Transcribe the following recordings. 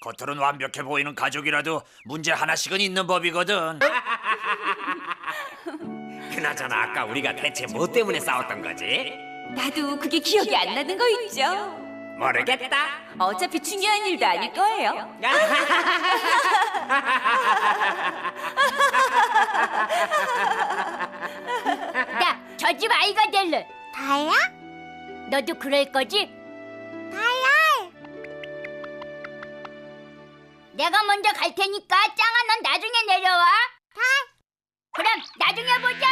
겉으로는 완벽해 보이는 가족이라도 문제 하나씩은 있는 법이거든. 그나저나 아까 우리가 대체 뭐 때문에 싸웠던 거지? 나도 그게 기억이 안 나는 거 있죠. 모르겠다. 어차피 중요한 일도 아닐 거예요. 나저집 아이가 될래. 다야? 너도 그럴 거지? 내가 먼저 갈 테니까 짱아 넌 나중에 내려와. 다. 그럼 나중에 보자.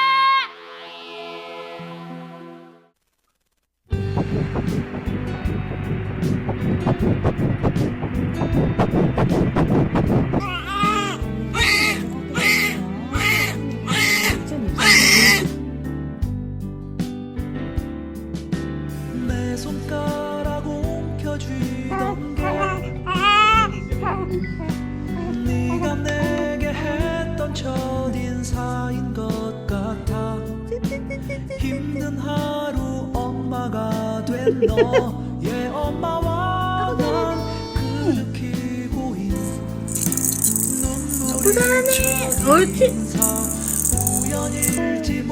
너의 엄마와 난 그렇게 고인 눈물이 첫인사 우연일지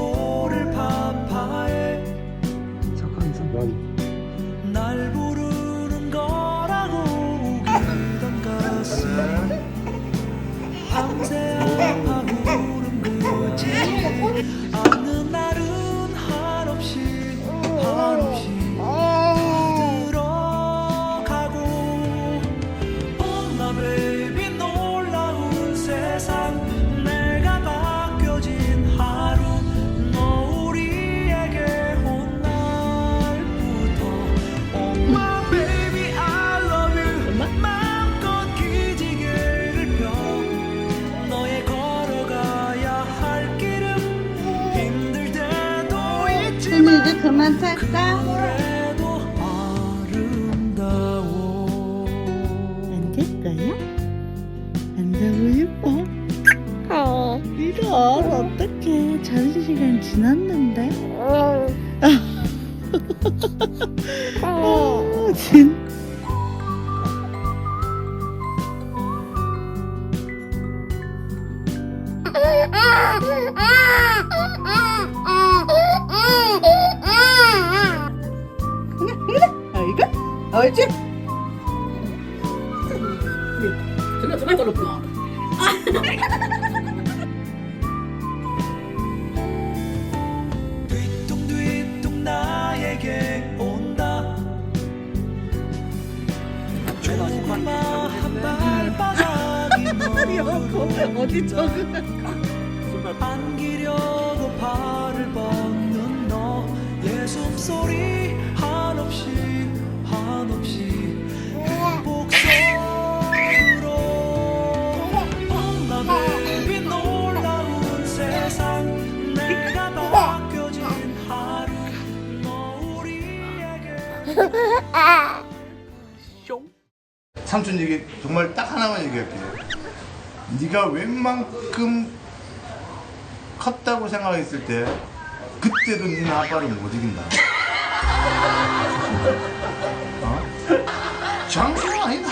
이제 그만 아름다워. 안될 거야? 안 자고 싶어? 이럴 어떡해. 자는 시간 지났는데 어지? 뒤뚱뒤뚱 나에게 온다. 조금만 한 발 바닥이 너를 어디 적은 안기려고 발을 뻗는 너의 숨소리 삼촌 얘기 정말 딱 하나만 얘기할게. 네가 웬만큼 컸다고 생각했을 때 그때도 니네 아빠를 못 이긴다. 어? 장수가 아니다.